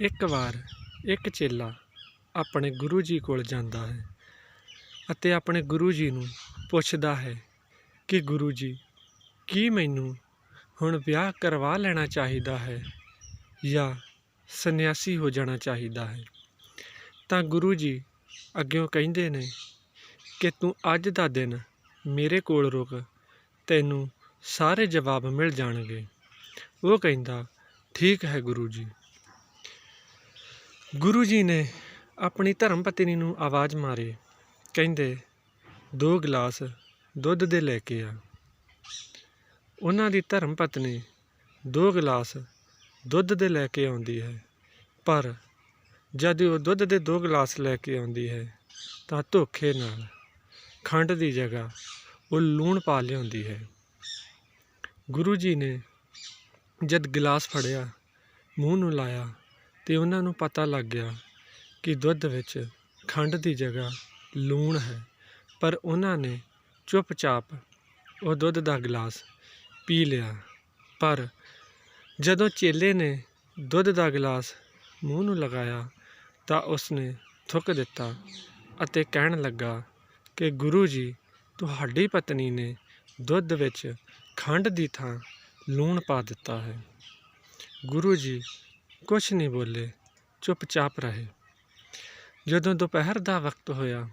ਇੱਕ ਵਾਰ ਇੱਕ ਚੇਲਾ ਆਪਣੇ ਗੁਰੂ ਜੀ ਕੋਲ ਜਾਂਦਾ ਹੈ ਅਤੇ ਆਪਣੇ ਗੁਰੂ ਜੀ ਨੂੰ ਪੁੱਛਦਾ ਹੈ ਕਿ ਗੁਰੂ ਜੀ, ਕੀ ਮੈਨੂੰ ਹੁਣ ਵਿਆਹ ਕਰਵਾ ਲੈਣਾ ਚਾਹੀਦਾ ਹੈ ਜਾਂ ਸੰਨਿਆਸੀ ਹੋ ਜਾਣਾ ਚਾਹੀਦਾ ਹੈ? ਤਾਂ ਗੁਰੂ ਜੀ ਅੱਗਿਓਂ ਕਹਿੰਦੇ ਨੇ ਕਿ ਤੂੰ ਅੱਜ ਦਾ ਦਿਨ ਮੇਰੇ ਕੋਲ ਰੁਕ, ਤੈਨੂੰ ਸਾਰੇ ਜਵਾਬ ਮਿਲ ਜਾਣਗੇ। ਉਹ ਕਹਿੰਦਾ, ਠੀਕ ਹੈ ਗੁਰੂ ਜੀ। ਗੁਰੂ ਜੀ ਨੇ ਆਪਣੀ ਧਰਮ ਪਤਨੀ ਨੂੰ ਆਵਾਜ਼ ਮਾਰੀ। ਕਹਿੰਦੇ, ਦੋ ਗਲਾਸ ਦੁੱਧ ਦੇ ਲੈ ਕੇ ਆ। ਉਹਨਾਂ ਦੀ ਧਰਮ ਪਤਨੀ ਦੋ ਗਲਾਸ ਦੁੱਧ ਦੇ ਲੈ ਕੇ ਆਉਂਦੀ ਹੈ। ਪਰ ਜਦ ਉਹ ਦੁੱਧ ਦੇ ਦੋ ਗਲਾਸ ਲੈ ਕੇ ਆਉਂਦੀ ਹੈ, ਤਾਂ ਧੋਖੇ ਨਾਲ ਖੰਡ ਦੀ ਜਗ੍ਹਾ ਉਹ ਲੂਣ ਪਾ ਲਿਆਉਂਦੀ ਹੈ। ਗੁਰੂ ਜੀ ਨੇ ਜਦ ਗਲਾਸ ਫੜਿਆ, ਮੂੰਹ ਨੂੰ ਲਾਇਆ ਤੇ ਉਹਨਾਂ ਨੂੰ ਪਤਾ ਲੱਗ ਗਿਆ ਕਿ ਦੁੱਧ ਵਿੱਚ ਖੰਡ ਦੀ ਜਗ੍ਹਾ ਲੂਣ ਹੈ। ਪਰ ਉਹਨਾਂ ਨੇ ਚੁੱਪਚਾਪ ਉਹ ਦੁੱਧ ਦਾ ਗਲਾਸ ਪੀ ਲਿਆ। ਪਰ ਜਦੋਂ ਚੇਲੇ ਨੇ ਦੁੱਧ ਦਾ ਗਲਾਸ ਮੂੰਹ ਨੂੰ ਲਗਾਇਆ ਤਾਂ ਉਸਨੇ ਥੁੱਕ ਦਿੱਤਾ ਅਤੇ ਕਹਿਣ ਲੱਗਾ ਕਿ, ਗੁਰੂ ਜੀ, ਤੁਹਾਡੀ ਪਤਨੀ ਨੇ ਦੁੱਧ ਵਿੱਚ ਖੰਡ ਦੀ ਥਾਂ ਲੂਣ ਪਾ ਦਿੱਤਾ ਹੈ। ਗੁਰੂ ਜੀ ਕੁਛ ਨਹੀਂ ਬੋਲੇ, ਚੁੱਪਚਾਪ ਰਹੇ। ਜਦੋਂ ਦੁਪਹਿਰ ਦਾ ਵਕਤ ਹੋਇਆ,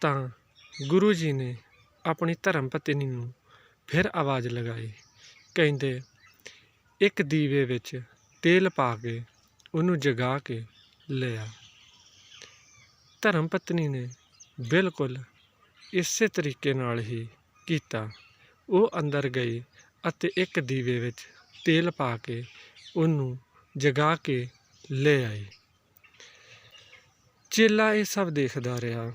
ਤਾਂ ਗੁਰੂ ਜੀ ਨੇ ਆਪਣੀ ਧਰਮ ਪਤਨੀ ਨੂੰ ਫਿਰ ਆਵਾਜ਼ ਲਗਾਈ। ਕਹਿੰਦੇ, ਇੱਕ ਦੀਵੇ ਵਿੱਚ ਤੇਲ ਪਾ ਕੇ ਉਹਨੂੰ ਜਗਾ ਕੇ ਲਿਆ। ਧਰਮ ਪਤਨੀ ਨੇ ਬਿਲਕੁਲ ਇਸੇ ਤਰੀਕੇ ਨਾਲ ਹੀ ਕੀਤਾ। ਉਹ ਅੰਦਰ ਗਈ ਅਤੇ ਇੱਕ ਦੀਵੇ ਵਿੱਚ ਤੇਲ ਪਾ ਕੇ ਉਹਨੂੰ ਜਗਾ ਕੇ ਲੈ ਆਈ ਚੇਲਾ ਇਹ ਸਭ ਦੇਖਦਾ ਰਿਹਾ।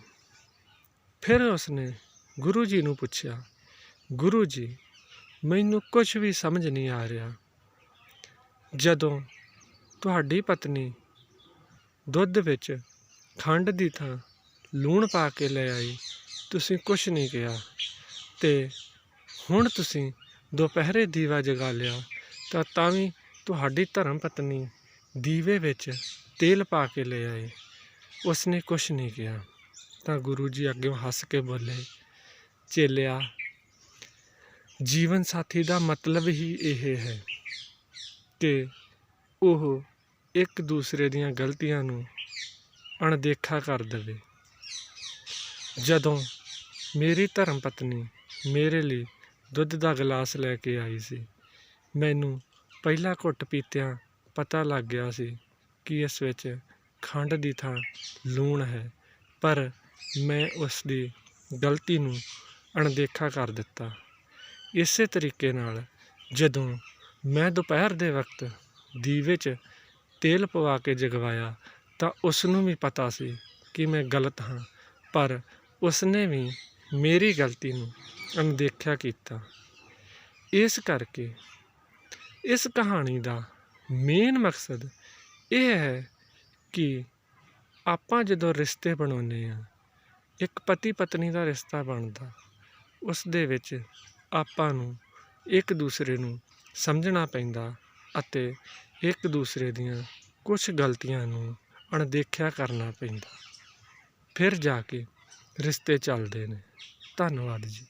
ਫਿਰ ਉਸਨੇ ਗੁਰੂ ਜੀ ਨੂੰ ਪੁੱਛਿਆ, ਗੁਰੂ ਜੀ, ਮੈਨੂੰ ਕੁਝ ਵੀ ਸਮਝ ਨਹੀਂ ਆ ਰਿਹਾ। ਜਦੋਂ ਤੁਹਾਡੀ ਪਤਨੀ ਦੁੱਧ ਵਿੱਚ ਖੰਡ ਦੀ ਥਾਂ ਲੂਣ ਪਾ ਕੇ ਲੈ ਆਈ, ਤੁਸੀਂ ਕੁਝ ਨਹੀਂ ਕਿਹਾ ਤੇ ਹੁਣ ਤੁਸੀਂ ਦੁਪਹਿਰੇ ਦੀਵਾ ਜਗਾ ਲਿਆ, ਤਾਂ ਤਾਂ ਵੀ ਤੁਹਾਡੀ ਧਰਮ ਪਤਨੀ ਦੀਵੇ ਵਿੱਚ ਤੇਲ ਪਾ ਕੇ ਲੈ ਆਏ। ਉਸਨੇ ਕੁਝ ਨਹੀਂ ਕਿਹਾ। ਤਾਂ ਗੁਰੂ ਜੀ ਅੱਗੇ ਹੱਸ ਕੇ ਬੋਲੇ, ਚੇਲਿਆ, ਜੀਵਨ ਸਾਥੀ ਦਾ ਮਤਲਬ ਹੀ ਇਹ ਹੈ ਕਿ ਉਹ ਇੱਕ ਦੂਸਰੇ ਦੀਆਂ ਗਲਤੀਆਂ ਨੂੰ ਅਣਦੇਖਾ ਕਰ ਦੇਵੇ। ਜਦੋਂ ਮੇਰੀ ਧਰਮ ਪਤਨੀ ਮੇਰੇ ਲਈ ਦੁੱਧ ਦਾ ਗਲਾਸ ਲੈ ਕੇ ਆਈ ਸੀ, ਮੈਨੂੰ ਪਹਿਲਾ ਘੁੱਟ ਪੀਤਿਆਂ ਪਤਾ ਲੱਗ ਗਿਆ ਸੀ ਕਿ ਇਸ ਵਿੱਚ ਖੰਡ ਦੀ ਥਾਂ ਲੂਣ ਹੈ, ਪਰ ਮੈਂ ਉਸ ਦੀ ਗਲਤੀ ਨੂੰ ਅਣਦੇਖਾ ਕਰ ਦਿੱਤਾ। ਇਸੇ ਤਰੀਕੇ ਨਾਲ ਜਦੋਂ ਮੈਂ ਦੁਪਹਿਰ ਦੇ ਵਕਤ ਦੀਵੇ 'ਚ ਤੇਲ ਪਵਾ ਕੇ ਜਗਵਾਇਆ ਤਾਂ ਉਸ ਨੂੰ ਵੀ ਪਤਾ ਸੀ ਕਿ ਮੈਂ ਗਲਤ ਹਾਂ, ਪਰ ਉਸਨੇ ਵੀ ਮੇਰੀ ਗਲਤੀ ਨੂੰ ਅਣਦੇਖਿਆ ਕੀਤਾ। ਇਸ ਕਰਕੇ ਇਸ ਕਹਾਣੀ ਦਾ ਮੇਨ ਮਕਸਦ ਇਹ ਹੈ ਕਿ ਆਪਾਂ ਜਦੋਂ ਰਿਸ਼ਤੇ ਬਣਾਉਂਦੇ ਆ ਇੱਕ ਪਤੀ ਪਤਨੀ ਦਾ ਰਿਸ਼ਤਾ ਬਣਦਾ, ਉਸ ਦੇ ਵਿੱਚ ਆਪਾਂ ਨੂੰ ਇੱਕ ਦੂਸਰੇ ਨੂੰ ਸਮਝਣਾ ਪੈਂਦਾ ਅਤੇ ਇੱਕ ਦੂਸਰੇ ਦੀਆਂ ਕੁਝ ਗਲਤੀਆਂ ਨੂੰ ਅਣਦੇਖਿਆ ਕਰਨਾ ਪੈਂਦਾ। ਫਿਰ ਜਾ ਕੇ ਰਿਸ਼ਤੇ ਚੱਲਦੇ ਨੇ। ਧੰਨਵਾਦ ਜੀ।